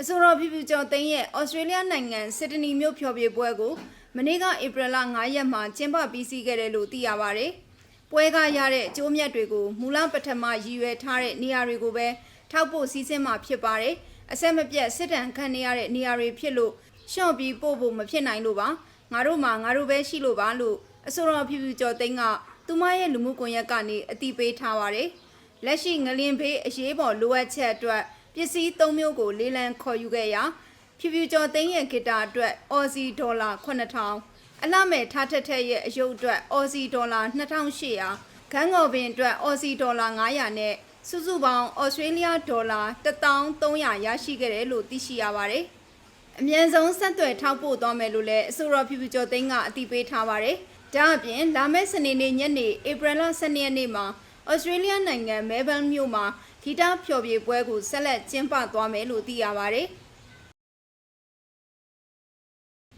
အဆိုတော်ဖြူဖြူကျော်သိန်းရဲ့ဩစတြေးလျနိုင်ငံစစ်ဒနီမြို့ဖျော်ဖြေပွဲကိုမနေ့ကဧပြီလ9ရက်မှာကျင်းပပြီးစီးခဲ့တယ်လို့သိရပါဗျ။ပွဲကရတဲ့အကျိုးမြတ်တွေကိုမူလပထမရည်ရွယ်ထားတဲ့နေရာတွေကိုပဲထောက်ဖို့စီစဉ်မှာဖြစ်ပါတယ်။အဆက်မပြတ်စစ်တမ်းခံနေရတဲ့နေရာတွေဖြစ်လို့ရှော့ပြီးပို့ဖို့မဖြစ်နိုင်လို့ပါ။ငါတို့မှငါတို့ပဲရှိလို့ပါလို့အဆိုတော်ဖြူဖြူကျော်သိန်းကသူမရဲ့လူမှုကွန်ရက်ကနေအတိပေးထားပါတယ်။လက်ရှိငလင်ဖေးအရေးပေါ်လိုအပ်ချက်အတွက် ပစ္စည်း၃မျိုးကိုလေးလံခေါ်ယူခဲ့ရာဖြူဖြူကျော်သိန်းရဲ့ဂီတာအတွက်အော်စီဒေါ်လာ9000အလှမဲ့ထားထက်ထက်ရဲ့အယုတ်အတွက်အော်စီဒေါ်လာ2800ခန်းငေါ်ပင်အတွက်အော်စီဒေါ်လာ900နဲ့စုစုပေါင်းဩစတြေးလျဒေါ်လာ1300ရရှိခဲ့တယ်လို့သိရှိရပါတယ်။အမြန်ဆုံးဆက်သွယ်ထောက်ပို့သွားမယ်လို့လည်းအဆိုတော်ဖြူဖြူကျော်သိန်းကအတိပေးထားပါတယ်။ဒါအပြင်လာမယ့်စနေနေ့ညနေဧပြီလ12ရက်နေ့မှာဩစတြေးလျနိုင်ငံမဲလ်ဘန်မြို့မှာ ဂီတဖျော်ဖြေပွဲကိုဆက်လက်ကျင်းပသွားမယ်လို့သိရပါတယ်။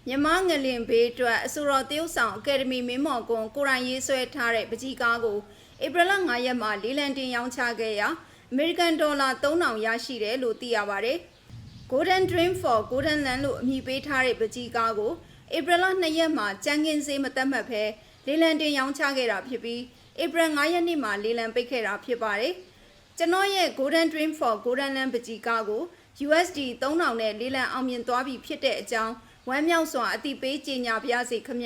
မြမငလင်ဘေးအတွက်အဆိုတော်တရုတ်ဆောင်အကယ်ဒမီမင်းမော်ကွန်ကိုရိုင်းရေးဆွဲထားတဲ့ပကြီးကားကိုဧပြီလ9ရက်မှာလေးလံတင်ရောင်းချခဲ့ရာအမေရိကန်ဒေါ်လာ3000ရရှိတယ်လို့သိရပါတယ်။ Golden Dream for Golden Land လို့အမည်ပေးထားတဲ့ပကြီးကားကိုဧပြီလ2ရက်မှာကြမ်းကင်းစေးမသက်မှတ်ဘဲလေလံတင်ရောင်းချခဲ့တာဖြစ်ပြီးဧပြီ9ရက်နေ့မှာလေလံပိတ်ခဲ့တာဖြစ်ပါတယ်။ ကျွန်တော်ရဲ့ Golden Dream for Golden Land ပကြီးကားကို USD 3000နဲ့လေလံအောင်မြင်သွားပြီဖြစ်တဲ့အကြောင်းဝမ်းမြောက်စွာအတိပေးကြေညာပါရစေခမ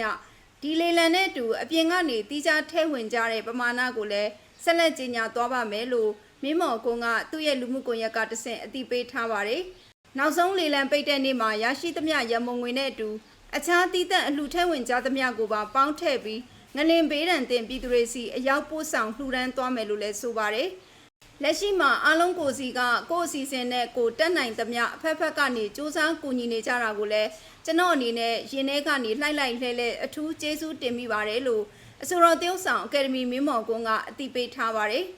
ဒီလေလံနဲ့အတူအပြင်ကနေတီးခြားထဲဝင်ကြတဲ့ပမာဏကိုလည်းဆက်လက်ကြေညာသွားပါမယ်လို့မင်းမော်ကွန်းကသူ့ရဲ့လူမှုကွန်ရက်ကတဆင့်အတိပေးထားပါတယ်။နောက်ဆုံးလေလံပိတ်တဲ့နေ့မှာရရှိသမျှရမုံငွေနဲ့အတူအခြားတီးသက်အလှထဲဝင်ကြသမျှကိုပါပေါင်းထည့်ပြီးငလင်ဘေးဒဏ်တင်ပြည်သူတွေစီအရောက်ပို့ဆောင်လှူဒန်းသွားမယ်လို့လည်းဆိုပါတယ်။ လက်ရှိမှာအားလုံးကိုစီကကိုယ့်အစီအစဉ်နဲ့ကိုတက်နိုင်သမျှအဖက်ဖက်ကနေစူးစမ်းကူညီနေကြတာကိုလည်းကျွန်တော်အနေနဲ့ရင်ထဲကနေလှိုက်လိုက်လှဲလဲအထူးကျေးဇူးတင်မိပါတယ်လို့အဆိုတော်တရုတ်ဆောင်အကယ်ဒမီမင်းမော်ကွန်းကအတိပေးထားပါတယ်။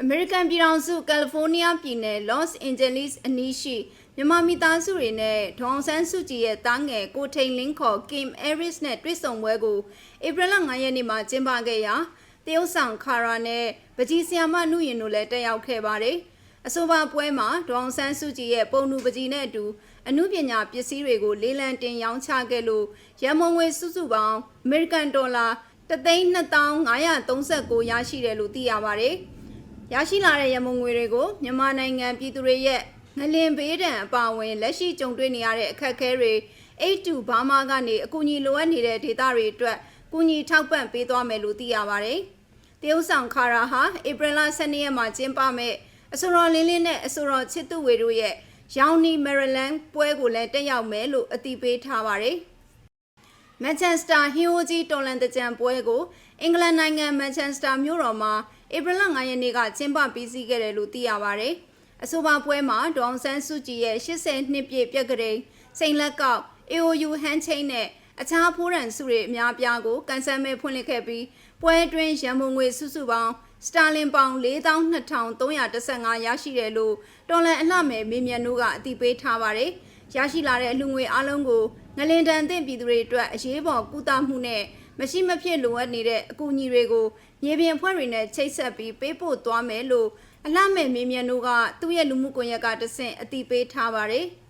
အမေရိကန်ပြည်ထောင်စုကယ်လီဖိုးနီးယားပြည်နယ်လော့စ်အန်ဂျယ်လိစ်အနီးရှိမြန်မာမိသားစုတွေနဲ့ဒေါအောင်ဆန်းစုကြည်ရဲ့တားငယ်ကိုထိန်လင်းခေါ်ကင်အဲရစ်နဲ့တွေ့ဆုံပွဲကိုဧပြီလ9ရက်နေ့မှာကျင်းပခဲ့ရာ တရုတ်ဆောင်ခါရာနဲ့ပကြီးဆီယာမနုရင်တို့လည်းတက်ရောက်ခဲ့ပါတယ်။အဆိုပါပွဲမှာဒေါအောင်ဆန်းစုကြည်ရဲ့ပုံနူပကြီးနဲ့အတူအမှုပညာပစ္စည်းတွေကိုလေးလံတင်ရောင်းချခဲ့လို့ရန်မုံငွေစုစုပေါင်းအမေရိကန်ဒေါ်လာ3,2539ရရှိတယ်လို့သိရပါတယ်။ရရှိလာတဲ့ရမုံငွေတွေကိုမြန်မာနိုင်ငံပြည်သူတွေရဲ့ငလင်ဘေးဒဏ်အပါအဝင်လက်ရှိကြုံတွေ့နေရတဲ့အခက်အခဲတွေ8တူဘာမာကနေအကူအညီလိုအပ်နေတဲ့ဒေသတွေအတွက် ကူညီထောက်ပံ့ပေးသွားမယ်လို့သိရပါတယ်။တရုတ်ဆောင်ခါရာဟာဧပြီလ12ရက်မှာကျင်းပမဲ့အဆိုတော်လင်းလင်းနဲ့အဆိုတော်ချစ်သူဝေတို့ရဲ့ရောင်နီမယ်ရီလန်းပွဲကိုလည်းတက်ရောက်မယ်လို့အသိပေးထားပါတယ်။မန်ချက်စတာဟီယိုဂျီတော်လန်တကြံပွဲကိုအင်္ဂလန်နိုင်ငံမန်ချက်စတာမြို့တော်မှာဧပြီလ9ရက်နေ့ကကျင်းပပြီးစီးခဲ့တယ်လို့သိရပါဗျ။အဆိုပါပွဲမှာဒေါအောင်ဆန်းစုကြည်ရဲ့80နှစ်ပြည့်ပြက်ကလေးစိန်လက်ကောက် AOU ဟန်ချင်းနဲ့ အခြားဖိုးရန်စုတွေအများပြားကိုကန်ဆယ်မဲဖွင့်လှစ်ခဲ့ပြီးပွဲအတွင်းရန်ပုံငွေစုစုပေါင်းစတာလင်ပေါင်42,315ရရှိတယ်လို့တော်လန်အလှမယ်မေမြန်တို့ကအသိပေးထားပါတယ်။ရရှိလာတဲ့အလှငွေအလုံးကိုငလင်တန်သင့်ပြည်သူတွေအတွက်အရေးပေါ်ကုသမှုနဲ့မရှိမဖြစ်လိုအပ်နေတဲ့အကူအညီတွေကိုမြေပြင်ဖွဲ့တွေနဲ့ချိတ်ဆက်ပြီးပေးပို့သွားမယ်လို့အလှမဲ့မေမြန်တို့ကသူ့ရဲ့လူမှုကွန်ရက်ကတဆင့်အသိပေးထားပါတယ်။